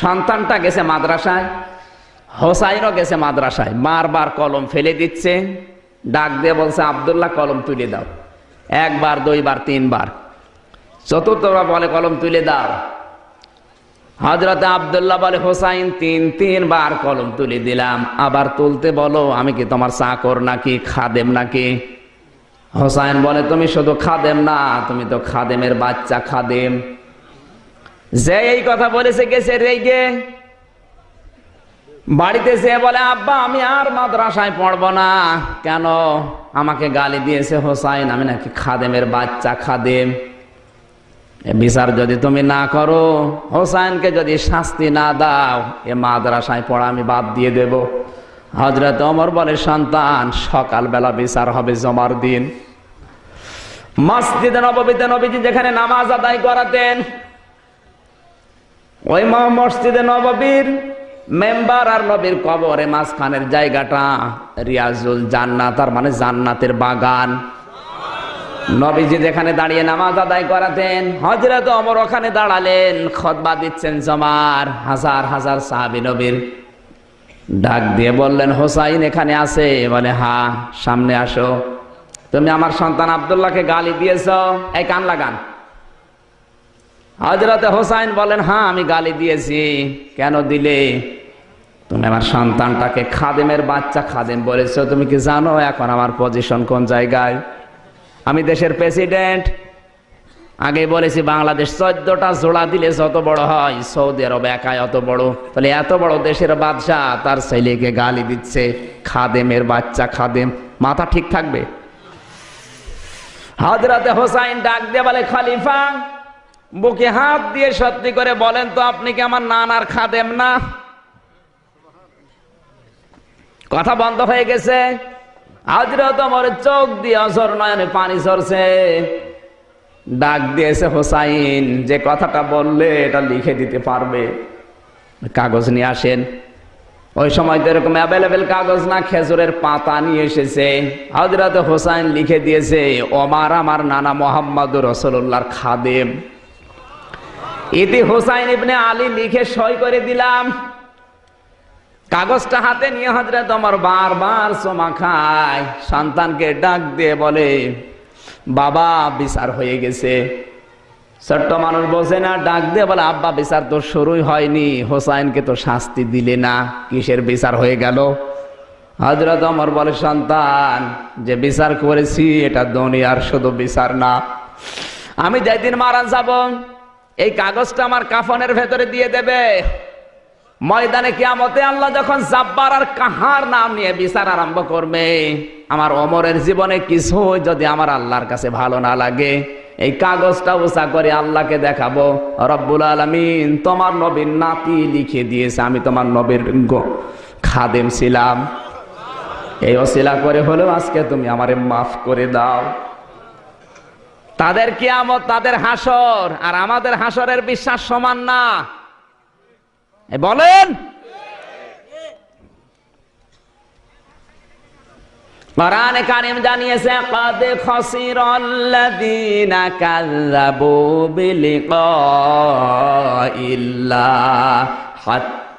সন্তানটা গেছে মাদ্রাসায়, হোসাইনও গেছে মাদ্রাসায়, বারবার কলম ফেলে দিচ্ছে, ডাক দিয়ে বলছে, আবদুল্লাহ, কলম তুলে দাও। একবার, দুইবার, তিনবার। চতুর্থবার বলে, কলম তুলে দাও। হজরত আবদুল্লাহ বলে, হোসাইন, তিন, তিনবার কলম তুলে দিলাম। আবার তুলতে বলো, আমি কি তোমার চাকর নাকি, খাদেম নাকি? হোসাইন বলে, তুমি শুধু খাদেম না, তুমি তো খাদেমের বাচ্চা, খাদেম। যে এই কথা বলেছে গেছে রেগে। বাড়িতে সে বলে, আব্বা, আমি আর মাদ্রাসায় পড়ব না। কেন? আমাকে গালি দিয়েছে হোসাইন, আমি নাকি খাদেমের বাচ্চা খাদেম। বিচার যদি তুমি না করো, হোসাইনকে যদি শাস্তি না দাও, এ মাদ্রাসায় পড়া আমি বাদ দিয়ে দেব। হজরত অমর বলে, সন্তান, সকালবেলা বিচার হবে জমার দিন। মসজিদে নববীতে নবীজি যেখানে নামাজ আদায় করাতেন ওই মসজিদে নববীর মেম্বার আর নবীর কবরে মাঝখানের জায়গাটা রিয়াজুল জান্নাত তার মানে জান্নাতের বাগান। নবীজি যেখানে দাঁড়িয়ে নামাজ আদায় করাতেন হজরত অমর ওখানে দাঁড়ালেন, খতবা দিচ্ছেন জমার, হাজার হাজার সাহাবি নবীর ডাক দিয়ে বললেন, হোসাইন এখানে আছে? বলে, হা, সামনে আসো। তুমি আমার সন্তান আবদুল্লাহকে গালি দিয়েছ, এই কান লাগান। হজরত হোসাইন বলেন হ্যাঁ আমি গালি দিয়েছি। কেন দিলে? তুমি আমার সন্তানটাকে খাদেমের বাচ্চা খাদেম বলেছ। তুমি কি জানো এখন আমার পজিশন কোন জায়গায়? আমি দেশের প্রেসিডেন্ট আগে বলেছি, বাংলাদেশ চোদ্দটা জোড়া দিলে যত বড় হয়, সৌদি আরব একাই অত বড়। তাহলে এত বড় দেশের বাদশাহ তার ছেলেকে গালি দিচ্ছে, খাদেমের বাচ্চা খাদেম। মাথা ঠিক থাকবে? হাজরাতে হোসাইন ডাক দিয়ে বলে, খলিফা বুকে হাত দিয়ে সত্যি করে বলেন তো, আপনি কি আমার নানার খাদেম না? কথা বন্ধ হয়ে গেছে। হাজরত আমার চোখ দিয়ে অসর নয়নে পানি সরছে ডাক দিয়েছে হোসাইন, যে কথাটা বললে এটা লিখে দিতে পারবে। কাগজ নিয়ে আসেন। ওই সময় তো এরকম অ্যাভেলেবেল কাগজ না, খেজুরের পাতা নিয়ে এসেছে। হজরত হোসাইন লিখে দিয়েছে, ওমার আমার নানা মোহাম্মদ রসুল্লাহর খাদেম। ইতি হোসাইন ইবনে আলী লিখে সই করে দিলাম। কাগজটা হাতে নিয়ে হজরত আমার বারবার সোমা খায়, সন্তানকে ডাক দিয়ে বলে, বাবা, বিচার হয়ে গেছে। ছোট্ট মানুষ বসে না, ডাক দিয়ে বলে, আব্বা, বিচার তো শুরুই হয়নি, হোসাইনকে তো শাস্তি দিলে না, কিসের বিচার হয়ে গেল? হজরত অমর বলে, সন্তান, যে বিচার করেছি, এটা দুনিয়ার শুধু বিচার না। আমি যেদিন মারা যাব এই কাগজটা আমার কাফনের ভেতরে দিয়ে দেবে। ময়দানে কিয়ামতে আল্লাহ যখন জাব্বার আর কাহার নাম নিয়ে বিচার আরম্ভ করবে, আমার অমরের জীবনে কিছু যদি আমার আল্লাহর কাছে ভালো না লাগে, এই কাগজটা উঁচা করে আল্লাহকে দেখাবো, রব্বুল আলমিন, তোমার নবীর নাতি লিখে দিয়েছে, আমি তোমার নবীর খাদেম ছিলাম। এই অশিলা করে হলেও আজকে তুমি আমারে মাফ করে দাও। তাদের কিয়ামত তাদের হাসর, আর আমাদের হাসরের বিশ্বাস সমান না। বলেন? কোরআনে কারিম জানিয়েছে, কদ খসিরাল্লাযীনা কাযযাবু বিলিকাইল্লাহ হাত্তা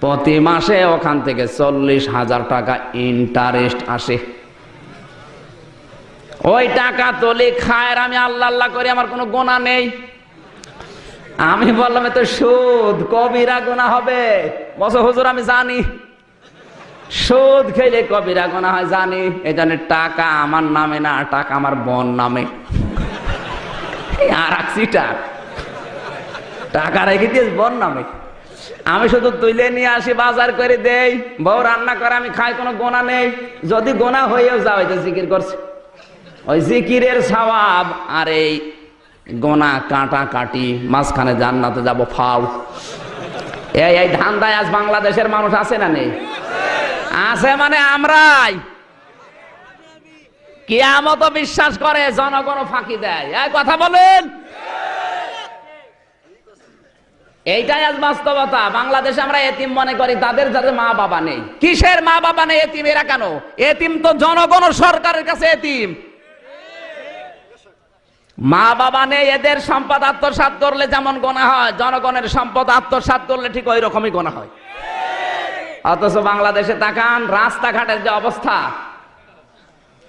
প্রতি মাসে ওখান থেকে চল্লিশ হাজার টাকা ইন্টারেস্ট আসে। ওই টাকা তোলে, খায়ের আমি আল্লাহ আল্লাহ করে, আমার কোনো গোনা নেই। আমি বললাম তো সুদ, কবিরা গোনা হবে? বছর হুজুর, আমি জানি। সুদ খেলে কবিরা গোনা হয়, জানি। এই জন্য টাকা আমার নামে না, টাকা আমার বোন নামে। আর টাকা রেখে দিয়েছ, বোন নামে। আমি শুধু তুলে নিয়ে আসি, বাজার করে দেই। বউ রান্না করে, আমি খাই, কোনো গোনা নেই। যদি গোনা হয়েও যাও তো জিকির করছে। ওই জিকিরের সওয়াব আর এই গোনা কাটা কাটি, মাঝখানে জান্নাতে যাব ফাও এই এই ধান্দায় আজ বাংলাদেশের মানুষ আছে না নেই? আছে মানে আমরাই। কিয়ামত বিশ্বাস করে, জনগণ ফাঁকি দেয়। এই কথা বলেন। এইটাই আজ বাস্তবতা। বাংলাদেশে আমরা এতিম মনে করি, তাদের যাদের মা বাবা নেই। কিসের মা বাবা নেই এতিম? এরা কেন? এতিম তো জনগণ সরকারের কাছে এতিম। মা বাবা নেই, এদের সম্পদ আত্মসাৎ করলে যেমন গোনা হয়, জনগণের সম্পদ আত্মসাৎ করলে ঠিক ওই রকমই গোনা হয়। অথচ বাংলাদেশে তাকান, রাস্তাঘাটের যে অবস্থা।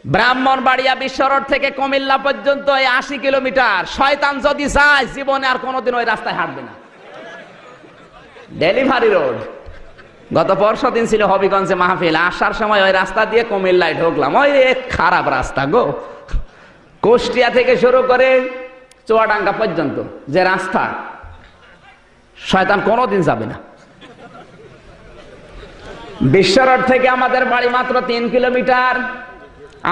ব্রাহ্মণবাড়িয়া বিশ্ব রোড থেকে কুমিল্লা পর্যন্ত এই আশি কিলোমিটার। শয়তান যদি যায়, জীবনে আর কোনোদিন ওই রাস্তায় হাঁটবে না। ডেলিভারি রোড গত পরশু দিন ছিল হবিগঞ্জে মাহফিল, আসার সময় ওই রাস্তা দিয়ে কুমিল্লায় ঢুকলাম। ওই খারাপ রাস্তা গো। কুষ্টিয়া থেকে শুরু করে চুয়াডাঙ্গা পর্যন্ত যে রাস্তা, শয়তান কোনোদিন যাবে না। বিশ্বরোড থেকে আমাদের বাড়ি মাত্র তিন কিলোমিটার।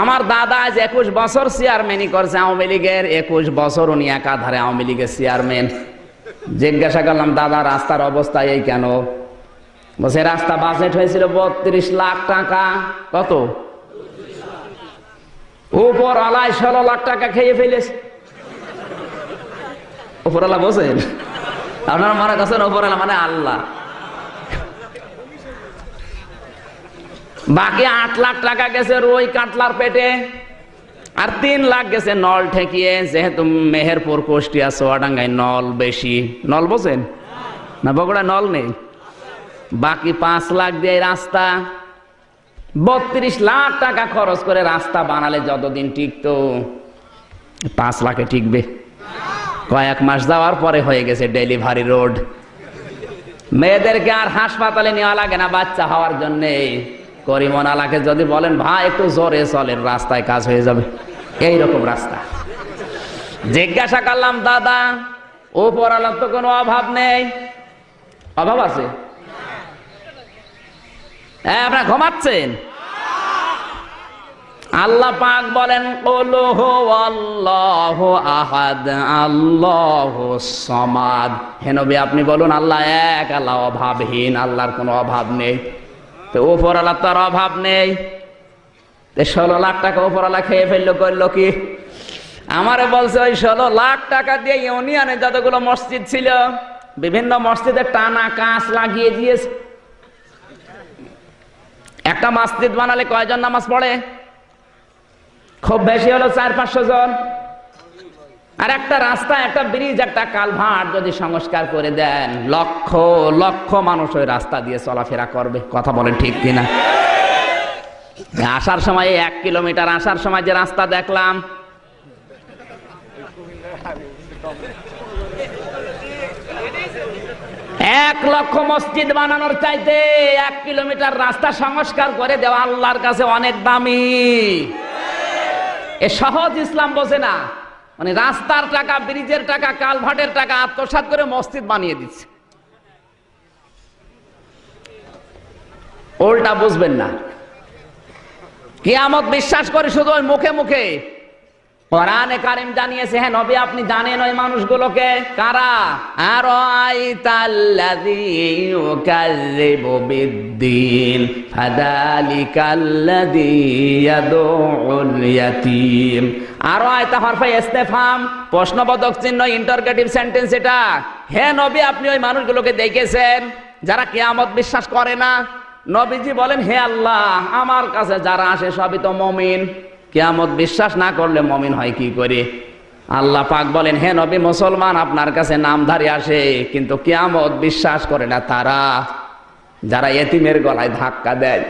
আমার দাদা আজ একুশ বছর চেয়ারম্যানই করছে আওয়ামী লীগের। একুশ বছর উনি একাধারে আওয়ামী লীগের চেয়ারম্যান জিজ্ঞাসা করলাম, দাদা, রাস্তার অবস্থা এই কেন? বলছে, রাস্তা বাজেট হয়েছিল বত্রিশ লাখ টাকা। কত? উপর আলায় ষোলো লাখ টাকা খেয়ে ফেলেছে। উপরওয়ালা বসেন আপনারা মনে করছেন উপরওয়ালা মানে আল্লাহ? বাকি আট লাখ টাকা গেছে রুই কাতলার পেটে। আর তিন লাখ গেছে নল ঠেকিয়ে, যেহেতু মেহেরপুর, কুষ্টিয়া সোয়াডাঙ্গায় নল বেশি। নল বোঝেন? না, বগুড়া নল নেই। বাকি পাঁচ লাখ দিয়ে রাস্তা। বত্রিশ লাখ টাকা খরচ করে রাস্তা বানালে যতদিন টিকতো, পাঁচ লাখে টিকবে। কয়েক মাস যাওয়ার পরে হয়ে গেছে ডেলিভারি রোড। মেয়েদেরকে আর হাসপাতালে নেওয়া লাগে না, বাচ্চা হওয়ার জন্যে। করিমন আলাকে যদি বলেন, ভাই, একটু জোরে চলেন, রাস্তায় কাজ হয়ে যাবে। এই রকম রাস্তা। জিজ্ঞাসা করলাম, দাদা ওপর আলার তো কোনো অভাব নেই? অভাব আছে? হ্যাঁ আপনারা ঘুমাচ্ছেন? আল্লাহ পাক বলেন আহাদ, আল্লাহ সমাদ। হেনবি আপনি বলুন, আল্লাহ এক, আল্লাহ অভাবহীন, আল্লাহর কোনো অভাব নেই। তো ওপর আল্লাহ তার অভাব নেই। ষোলো লাখ টাকা ওপর আল্লাহ খেয়ে ফেলল, করল কি? আমারে বলছে, ওই ষোলো লাখ টাকা দিয়ে ইউনিয়নে যতগুলো মসজিদ ছিল, বিভিন্ন মসজিদে টানা কাঁচ লাগিয়ে দিয়েছে। একটা মসজিদ বানালে কয়জন নামাজ পড়ে? খুব বেশি হলো চার পাঁচশো জন। আর একটা রাস্তা, একটা ব্রিজ একটা কালভার্ট যদি সংস্কার করে দেন, লক্ষ লক্ষ মানুষ ওই রাস্তা দিয়ে চলাফেরা করবে। কথা বলেন ঠিক কিনা? আসার সময় এক কিলোমিটার, আসার সময় যে রাস্তা দেখলাম, এক লক্ষ মসজিদ বানানোর চাইতে এক কিলোমিটার রাস্তা সংস্কার করে দেওয়া আল্লাহর কাছে অনেক দামি। এ সহজ ইসলাম বোঝে না। মানে রাস্তার টাকা, ব্রিজের টাকা কালভাটের টাকা আত্মসাৎ করে মসজিদ বানিয়ে দিচ্ছে। উল্টা বুঝবেন না। কিয়ামত বিশ্বাস করে শুধু ওই মুখে মুখে। জানিয়েছে হ্যাঁ নবী আপনি জানেন ওই মানুষগুলোকে। কারা? আর আয়তা হরফে ইস্তেফাম। প্রশ্নবোধক চিহ্ন ইন্টারগেটিভ সেন্টেন্স এটা। হে নবী, আপনি ওই মানুষগুলোকে দেখেছেন যারা কেয়ামত বিশ্বাস করে না? নবীজি বলেন, হে আল্লাহ, আমার কাছে যারা আসে সবই তো মমিন। কেয়ামত বিশ্বাস না করলে মমিন হয় কি করে? আল্লাহ পাক বলেন, হে নবী, মুসলমান আপনার কাছে নামধারী আসে, কিন্তু কেয়ামত বিশ্বাস করে না তারা। যারা এতিমের গলায় ধাক্কা দেয়।